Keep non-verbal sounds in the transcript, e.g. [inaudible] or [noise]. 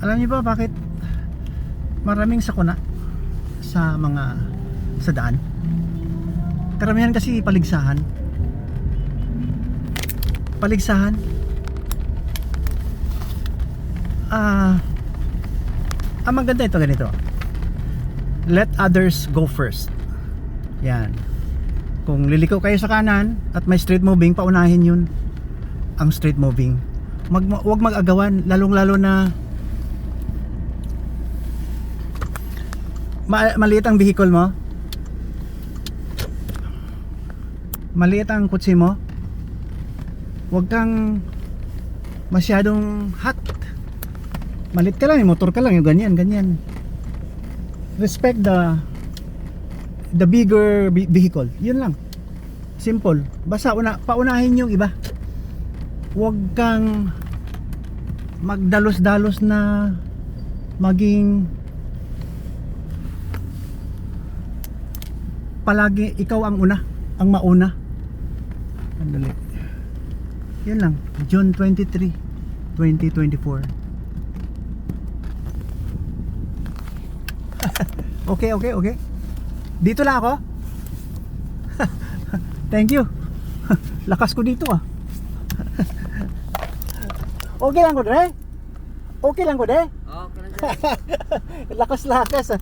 Alam niyo ba bakit maraming sakuna sa mga sa daan? Karamihan kasi paligsahan. Paligsahan. Ah, ang maganda ito ganito. Let others go first. Yan. Kung liliko kayo sa kanan at may street moving, paunahin yun ang street moving. Mag, wag mag-agawan, lalong-lalo na Ma- maliit ang vehicle mo? Maliit ang kutsi mo? Huwag kang masyadong hot. Malit ka lang, yung motor ka lang, yung ganyan, ganyan. Respect the the bigger ve- vehicle. Yun lang. Simple. Basta una, paunahin yung iba. Huwag kang magdalos-dalos na maging palagi ikaw ang una, ang mauna. Andali. Yan lang. June 23, 2024. [laughs] okay, okay, okay. Dito lang ako. [laughs] Thank you. [laughs] Lakas ko dito ah. okay lang ko, Dre. Okay lang ko, Dre. Oh, kailan Lakas-lakas ah.